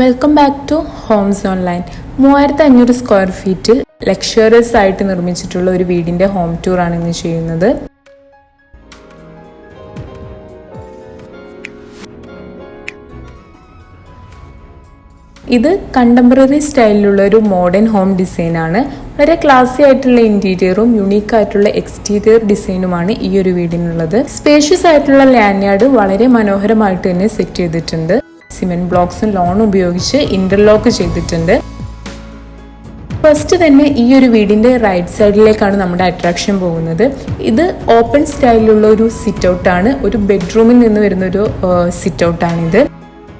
Welcome back to homes online മൂവായിരത്തി അഞ്ഞൂറ് square ഫീറ്റിൽ ലക്ഷറിയസ് ആയിട്ട് നിർമ്മിച്ചിട്ടുള്ള ഒരു വീടിന്റെ ഹോം ടൂർ ആണ് ഇന്ന് ചെയ്യുന്നത്. ഇത് കണ്ടംപററി സ്റ്റൈലിലുള്ള ഒരു മോഡേൺ ഹോം ഡിസൈൻ ആണ്. വളരെ ക്ലാസി ആയിട്ടുള്ള ഇന്റീരിയറും യുണീക്ക് ആയിട്ടുള്ള എക്സ്റ്റീരിയർ ഡിസൈനുമാണ് ഈ ഒരു വീടിനുള്ളത്. സ്പേഷ്യസ് ആയിട്ടുള്ള ലാൻഡ് വളരെ മനോഹരമായിട്ട് തന്നെ സെറ്റ് ചെയ്തിട്ടുണ്ട്. സിമെന്റ് ബ്ലോക്സും ലോൺ ഉപയോഗിച്ച് ഇന്റർലോക്ക് ചെയ്തിട്ടുണ്ട്. ഫസ്റ്റ് തന്നെ ഈ ഒരു വീടിന്റെ റൈറ്റ് സൈഡിലേക്കാണ് നമ്മുടെ അട്രാക്ഷൻ പോകുന്നത്. ഇത് ഓപ്പൺ സ്റ്റൈലിലുള്ള ഒരു സിറ്റ് ഔട്ട് ആണ്. ഒരു ബെഡ്റൂമിൽ നിന്ന് വരുന്ന ഒരു സിറ്റ് ഔട്ട് ആണ് ഇത്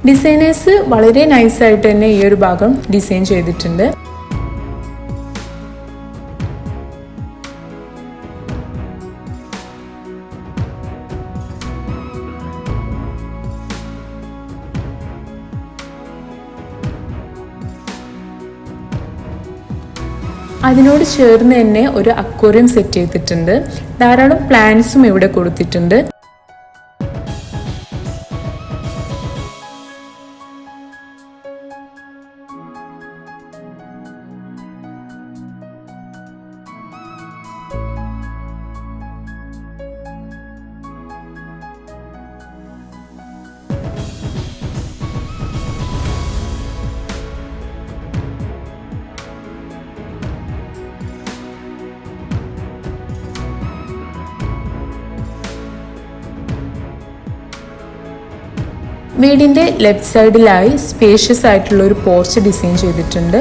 ഡിസൈനേഴ്സ് വളരെ നൈസായിട്ട് തന്നെ ഈ ഒരു ഭാഗം ഡിസൈൻ ചെയ്തിട്ടുണ്ട്. അതിനോട് ചേർന്ന് തന്നെ ഒരു അക്വേറിയം സെറ്റ് ചെയ്തിട്ടുണ്ട്. ധാരാളം പ്ലാന്റ്സും ഇവിടെ കൊടുത്തിട്ടുണ്ട്. വീടിന്റെ ലെഫ്റ്റ് സൈഡിലായി സ്പേഷ്യസ് ആയിട്ടുള്ള ഒരു പോർച്ച് ഡിസൈൻ ചെയ്തിട്ടുണ്ട്.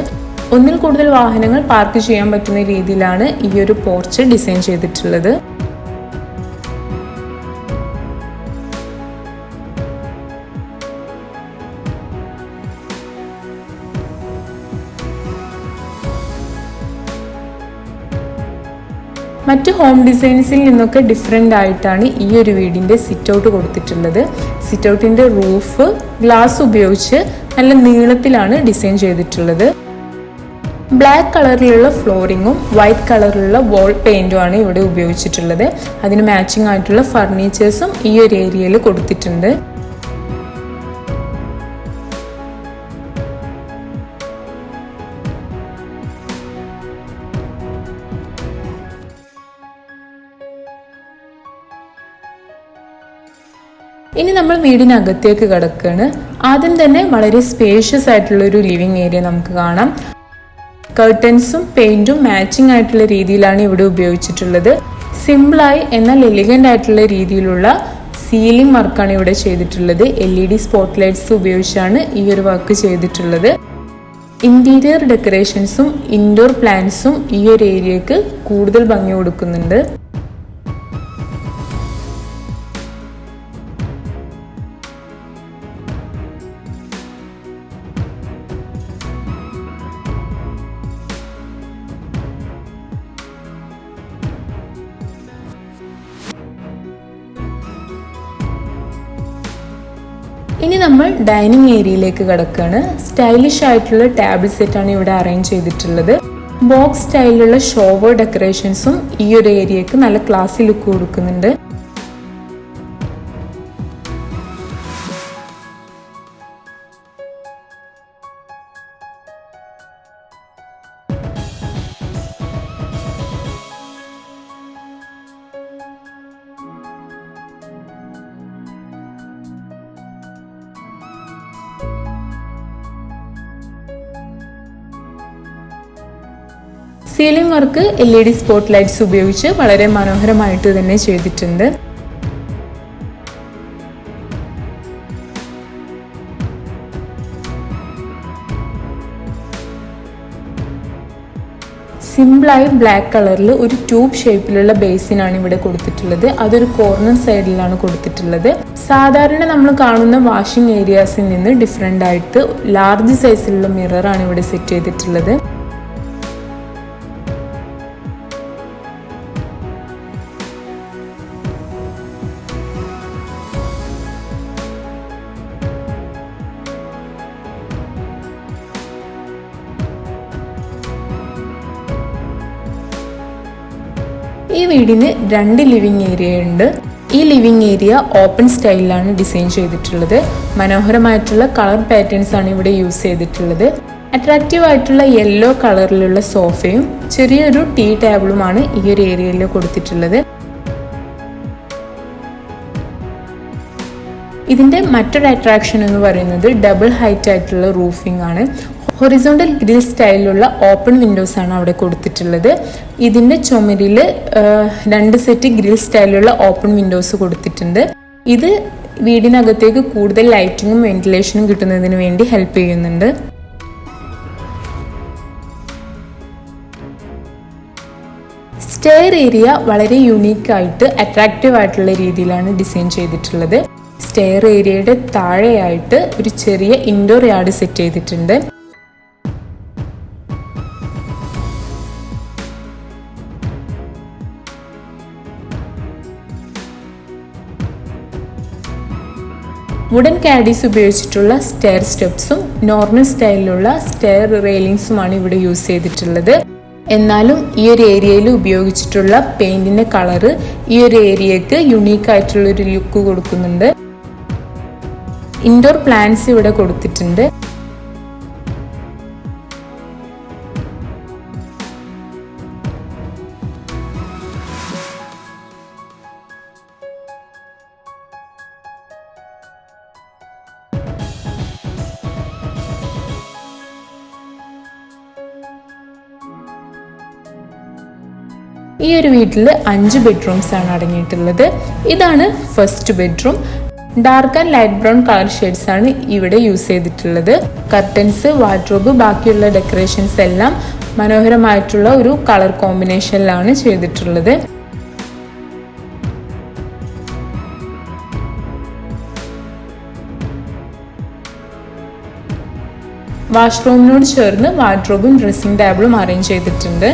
ഒന്നിൽ കൂടുതൽ വാഹനങ്ങൾ പാർക്ക് ചെയ്യാൻ പറ്റുന്ന രീതിയിലാണ് ഈ ഒരു പോർച്ച് ഡിസൈൻ ചെയ്തിട്ടുള്ളത്. മറ്റ് ഹോം ഡിസൈൻസിൽ നിന്നൊക്കെ ഡിഫറെന്റ് ആയിട്ടാണ് ഈ ഒരു വീടിന്റെ സിറ്റ് ഔട്ട് കൊടുത്തിട്ടുള്ളത്. സിറ്റ് ഔട്ടിന്റെ റൂഫ് ഗ്ലാസ് ഉപയോഗിച്ച് നല്ല നീളത്തിലാണ് ഡിസൈൻ ചെയ്തിട്ടുള്ളത്. ബ്ലാക്ക് കളറിലുള്ള ഫ്ലോറിങ്ങും വൈറ്റ് കളറിലുള്ള വോൾ പെയിന്റും ആണ് ഇവിടെ ഉപയോഗിച്ചിട്ടുള്ളത്. അതിന് മാച്ചിങ് ആയിട്ടുള്ള ഫർണിച്ചേഴ്സും ഈ ഒരു ഏരിയയിൽ കൊടുത്തിട്ടുണ്ട്. ഇനി നമ്മൾ വീടിനകത്തേക്ക് കിടക്കുകയാണ് ആദ്യം തന്നെ വളരെ സ്പേഷ്യസ് ആയിട്ടുള്ള ഒരു ലിവിങ് ഏരിയ നമുക്ക് കാണാം. കർട്ടൻസും പെയിന്റും മാച്ചിങ് ആയിട്ടുള്ള രീതിയിലാണ് ഇവിടെ ഉപയോഗിച്ചിട്ടുള്ളത്. സിമ്പിളായി എന്നാൽ എലിഗന്റ് ആയിട്ടുള്ള രീതിയിലുള്ള സീലിംഗ് വർക്കാണ് ഇവിടെ ചെയ്തിട്ടുള്ളത്. L E D spot lights ഉപയോഗിച്ചാണ് ഈ ഒരു വർക്ക് ചെയ്തിട്ടുള്ളത്. ഇന്റീരിയർ ഡെക്കറേഷൻസും ഇൻഡോർ പ്ലാന്റ്സും ഈ ഒരു ഏരിയക്ക് കൂടുതൽ ഭംഗി കൊടുക്കുന്നുണ്ട്. ഡൈനിങ് ഏരിയയിലേക്ക് കിടക്കുകയാണ് സ്റ്റൈലിഷ് ആയിട്ടുള്ള ടേബിൾ സെറ്റാണ് ഇവിടെ അറേഞ്ച് ചെയ്തിട്ടുള്ളത്. ബോക്സ് സ്റ്റൈലിലുള്ള ഷോവർ ഡെക്കറേഷൻസും ഈ ഒരു ഏരിയക്ക് നല്ല ക്ലാസ്സി ലുക്ക് കൊടുക്കുന്നുണ്ട്. Ceiling work L E D spot lights ഉപയോഗിച്ച് വളരെ മനോഹരമായിട്ട് തന്നെ ചെയ്തിട്ടുണ്ട്. സിമ്പിളായി ബ്ലാക്ക് കളറിൽ ഒരു ട്യൂബ് ഷേപ്പിലുള്ള ബേസിനാണ് ഇവിടെ കൊടുത്തിട്ടുള്ളത്. അതൊരു കോർണർ സൈഡിലാണ് കൊടുത്തിട്ടുള്ളത്. സാധാരണ നമ്മൾ കാണുന്ന വാഷിംഗ് ഏരിയാസിൽ നിന്ന് ഡിഫറെന്റ് ആയിട്ട് ലാർജ് സൈസിലുള്ള മിററാണ് ഇവിടെ സെറ്റ് ചെയ്തിട്ടുള്ളത്. വീടിന് രണ്ട് ലിവിങ് ഏരിയ ഉണ്ട്. ഈ ലിവിംഗ് ഏരിയ ഓപ്പൺ സ്റ്റൈലിലാണ് ഡിസൈൻ ചെയ്തിട്ടുള്ളത്. മനോഹരമായിട്ടുള്ള കളർ പാറ്റേൺസ് ആണ് ഇവിടെ യൂസ് ചെയ്തിട്ടുള്ളത്. അട്രാക്റ്റീവ് ആയിട്ടുള്ള യെല്ലോ കളറിലുള്ള സോഫയും ചെറിയൊരു ടീ ടേബിളുമാണ് ഈ ഒരു ഏരിയയിൽ കൊടുത്തിട്ടുള്ളത്. ഇതിന്റെ മറ്റൊരു അട്രാക്ഷൻ എന്ന് പറയുന്നത് ഡബിൾ ഹൈറ്റ് ആയിട്ടുള്ള റൂഫിംഗ് ആണ്. ഹൊറിസോണ്ടൽ ഗ്രിൽ സ്റ്റൈലിലുള്ള ഓപ്പൺ വിൻഡോസ് ആണ് അവിടെ കൊടുത്തിട്ടുള്ളത്. ഇതിന്റെ ചുമരിൽ രണ്ട് സെറ്റ് ഗ്രിൽ സ്റ്റൈലിലുള്ള ഓപ്പൺ വിൻഡോസ് കൊടുത്തിട്ടുണ്ട്. ഇത് വീടിനകത്തേക്ക് കൂടുതൽ ലൈറ്റിങ്ങും വെന്റിലേഷനും കിട്ടുന്നതിന് വേണ്ടി ഹെൽപ്പ് ചെയ്യുന്നുണ്ട്. സ്റ്റെയർ ഏരിയ വളരെ യുണീക്ക് ആയിട്ട് അട്രാക്റ്റീവ് ആയിട്ടുള്ള രീതിയിലാണ് ഡിസൈൻ ചെയ്തിട്ടുള്ളത്. സ്റ്റെയർ ഏരിയയുടെ താഴെയായിട്ട് ഒരു ചെറിയ ഇൻഡോർ യാർഡ് സെറ്റ് ചെയ്തിട്ടുണ്ട്. വുഡൻ കാഡീസ് ഉപയോഗിച്ചിട്ടുള്ള സ്റ്റെയർ സ്റ്റെപ്സും നോർമൽ സ്റ്റൈലിലുള്ള സ്റ്റെയർ റെയിലിങ്സുമാണ് ഇവിടെ യൂസ് ചെയ്തിട്ടുള്ളത്. എന്നാലും ഈ ഒരു ഏരിയയിൽ ഉപയോഗിച്ചിട്ടുള്ള പെയിന്റിന്റെ കളറ് ഈ ഒരു ഏരിയക്ക് യുണീക്ക് ആയിട്ടുള്ള ഒരു ലുക്ക് കൊടുക്കുന്നുണ്ട്. ഇൻഡോർ പ്ലാന്റ്സ് ഇവിടെ കൊടുത്തിട്ടുണ്ട്. ഈ ഒരു വീട്ടിൽ അഞ്ച് ബെഡ്റൂംസ് ആണ് അടങ്ങിയിട്ടുള്ളത്. ഇതാണ് first bedroom dark and light brown colour shades ആണ് ഇവിടെ യൂസ് ചെയ്തിട്ടുള്ളത്. കർട്ടൻസ് വാർഡ്രോബ് ബാക്കിയുള്ള ഡെക്കറേഷൻസ് എല്ലാം മനോഹരമായിട്ടുള്ള ഒരു കളർ കോമ്പിനേഷനിലാണ് ചെയ്തിട്ടുള്ളത്. വാഷ്റൂമിനോട് ചേർന്ന് വാർഡ്രോബും ഡ്രസ്സിംഗ് ടേബിളും അറേഞ്ച് ചെയ്തിട്ടുണ്ട്.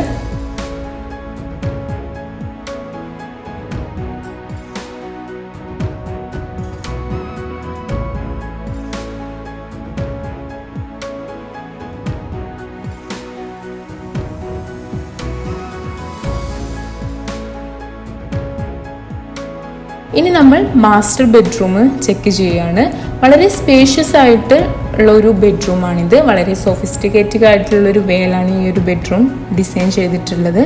ഇനി നമ്മൾ മാസ്റ്റർ ബെഡ്റൂം ചെക്ക് ചെയ്യുകയാണ് വളരെ സ്പേഷ്യസ് ആയിട്ട് ഉള്ള ഒരു ബെഡ്റൂമാണിത് വളരെ സോഫിസ്റ്റിക്കേറ്റഡ് ആയിട്ടുള്ള ഒരു വേലാണ് ഈ ഒരു ബെഡ്റൂം ഡിസൈൻ ചെയ്തിട്ടുള്ളത്.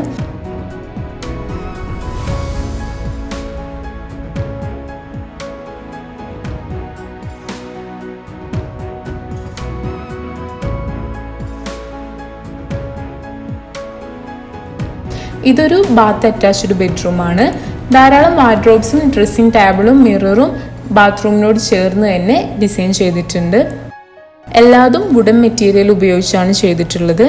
ഇതൊരു ബാത്ത് അറ്റാച്ച്ഡ് ബെഡ്റൂമാണ് ധാരാളം വാർഡ്രോബ്സും ഡ്രസ്സിംഗ് ടേബിളും മിററും ബാത്റൂമിനോട് ചേർന്ന് തന്നെ ഡിസൈൻ ചെയ്തിട്ടുണ്ട്. എല്ലാതും വുഡൻ മെറ്റീരിയൽ ഉപയോഗിച്ചാണ് ചെയ്തിട്ടുള്ളത്.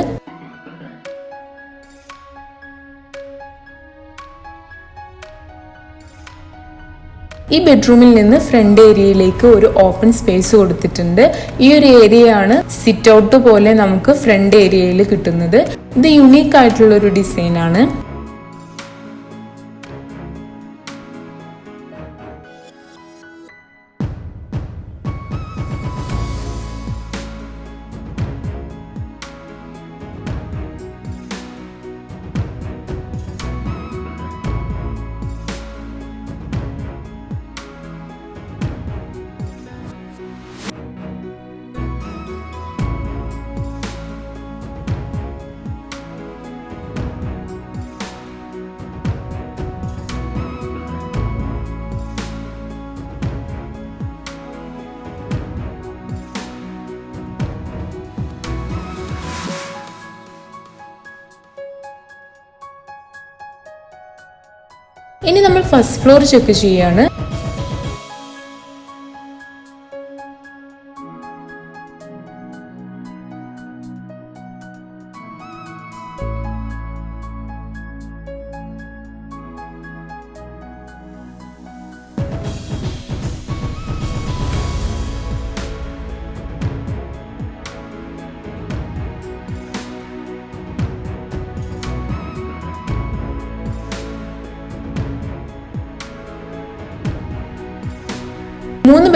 ഈ ബെഡ്റൂമിൽ നിന്ന് ഫ്രണ്ട് ഏരിയയിലേക്ക് ഒരു ഓപ്പൺ സ്പേസ് കൊടുത്തിട്ടുണ്ട്. ഈ ഒരു ഏരിയയാണ് സിറ്റ് ഔട്ട് പോലെ നമുക്ക് ഫ്രണ്ട് ഏരിയയിൽ കിട്ടുന്നത്. ഇത് യുണീക്ക് ആയിട്ടുള്ള ഒരു ഡിസൈൻ ആണ്. ഇനി നമ്മൾ ഫസ്റ്റ് ഫ്ലോർ ചെക്ക് ചെയ്യാണ്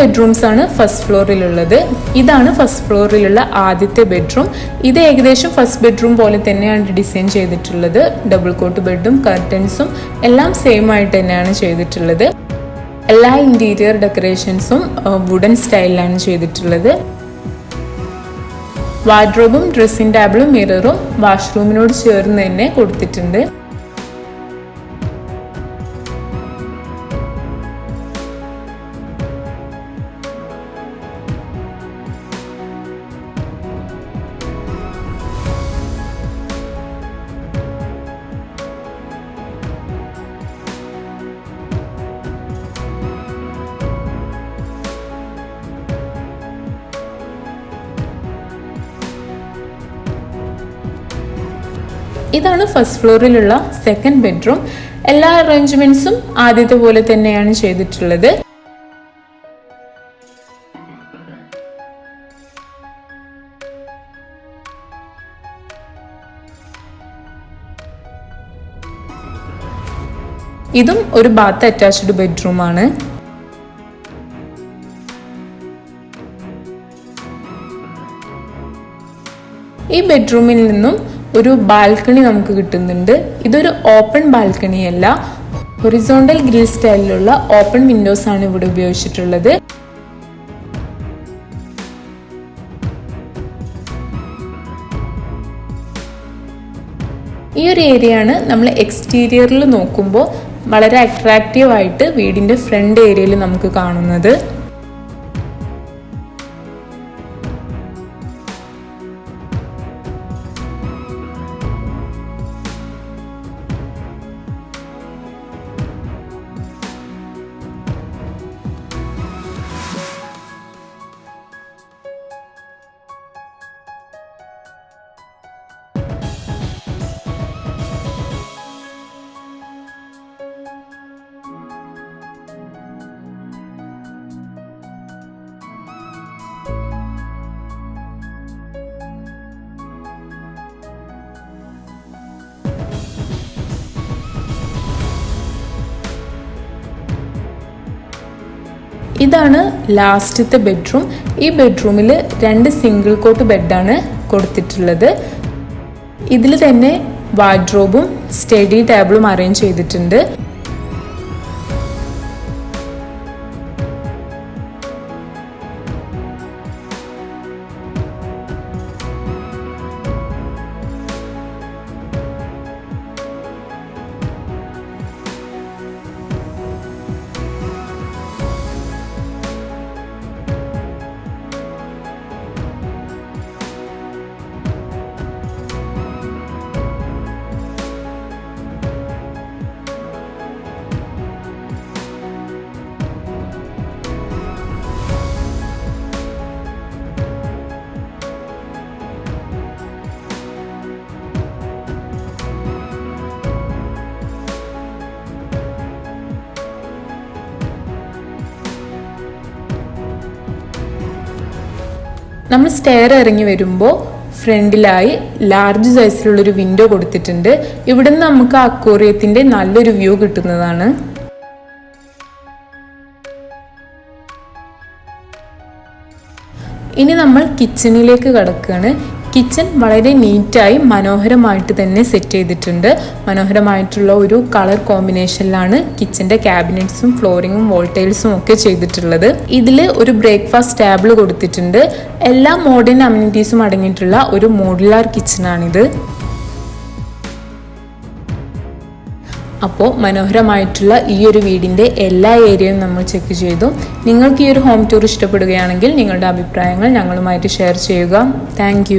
ബെഡ്റൂംസ് ആണ് ഫസ്റ്റ് ഫ്ലോറിലുള്ളത് ഇതാണ് ഫസ്റ്റ് ഫ്ലോറിലുള്ള ആദ്യത്തെ ബെഡ്റൂം ഇത് ഏകദേശം ഫസ്റ്റ് ബെഡ്റൂം പോലെ തന്നെയാണ് ഡിസൈൻ ചെയ്തിട്ടുള്ളത്. ഡബിൾ കോട്ട് ബെഡും കർട്ടൻസും എല്ലാം സെയിം ആയിട്ട് തന്നെയാണ് ചെയ്തിട്ടുള്ളത്. എല്ലാ ഇന്റീരിയർ ഡെക്കറേഷൻസും വുഡൻ സ്റ്റൈലിലാണ് ചെയ്തിട്ടുള്ളത്. വാർഡ്രോബും ഡ്രസ്സിംഗ് ടേബിളും മിററും വാഷ്റൂമിനോട് ചേർന്ന് തന്നെ കൊടുത്തിട്ടുണ്ട്. ഇതാണ് ഫസ്റ്റ് ഫ്ലോറിലുള്ള സെക്കൻഡ് ബെഡ്റൂം എല്ലാ അറേഞ്ച്മെന്റ്സും ആദ്യത്തെ പോലെ തന്നെയാണ് ചെയ്തിട്ടുള്ളത്. ഇതും ഒരു ബാത്ത് അറ്റാച്ച്ഡ് ബെഡ്റൂമാണ് ഈ ബെഡ്റൂമിൽ നിന്നും ഒരു ബാൽക്കണി നമുക്ക് കിട്ടുന്നുണ്ട്. ഇതൊരു ഓപ്പൺ ബാൽക്കണി അല്ല ഹൊറിസോണ്ടൽ ഗ്രിൽ സ്റ്റൈലിലുള്ള ഓപ്പൺ വിൻഡോസ് ആണ് ഇവിടെ ഉപയോഗിച്ചിട്ടുള്ളത്. ഈ ഒരു ഏരിയ ആണ് നമ്മൾ എക്സ്റ്റീരിയറിൽ നോക്കുമ്പോൾ വളരെ അട്രാക്റ്റീവ് ആയിട്ട് വീടിന്റെ ഫ്രണ്ട് ഏരിയയിൽ നമുക്ക് കാണുന്നത്. ഇതാണ് ലാസ്റ്റത്തെ ബെഡ്റൂം. ഈ ബെഡ്റൂമിൽ രണ്ട് സിംഗിൾ കോട്ട് ബെഡാണ് കൊടുത്തിട്ടുള്ളത്. ഇതിൽ തന്നെ വാർഡ്രോബും സ്റ്റഡി ടേബിളും അറേഞ്ച് ചെയ്തിട്ടുണ്ട്. നമ്മൾ സ്റ്റെയർ ഇറങ്ങി വരുമ്പോൾ ഫ്രണ്ടിലായി ലാർജ് സൈസിലുള്ളൊരു വിൻഡോ കൊടുത്തിട്ടുണ്ട്. ഇവിടുന്ന് നമുക്ക് അക്വോറിയത്തിന്റെ നല്ലൊരു വ്യൂ കിട്ടുന്നതാണ്. ഇനി നമ്മൾ കിച്ചണിലേക്ക് കടക്കുകയാണ് കിച്ചൺ വളരെ നീറ്റായി മനോഹരമായിട്ട് തന്നെ സെറ്റ് ചെയ്തിട്ടുണ്ട്. മനോഹരമായിട്ടുള്ള ഒരു കളർ കോമ്പിനേഷനിലാണ് കിച്ചന്റെ ക്യാബിനറ്റ്സും ഫ്ലോറിങ്ങും വോൾട്ടൈൽസും ഒക്കെ ചെയ്തിട്ടുള്ളത്. ഇതിൽ ഒരു ബ്രേക്ക്ഫാസ്റ്റ് ടേബിൾ കൊടുത്തിട്ടുണ്ട്. എല്ലാ മോഡേൺ അമ്യൂണിറ്റീസും അടങ്ങിയിട്ടുള്ള ഒരു മോഡുലാർ കിച്ചണാണിത് അപ്പോൾ മനോഹരമായിട്ടുള്ള ഈ ഒരു വീടിന്റെ എല്ലാ ഏരിയയും നമ്മൾ ചെക്ക് ചെയ്തു. നിങ്ങൾക്ക് ഈ ഒരു ഹോം ടൂർ ഇഷ്ടപ്പെടുകയാണെങ്കിൽ നിങ്ങളുടെ അഭിപ്രായങ്ങൾ ഞങ്ങളുമായിട്ട് ഷെയർ ചെയ്യുക. താങ്ക്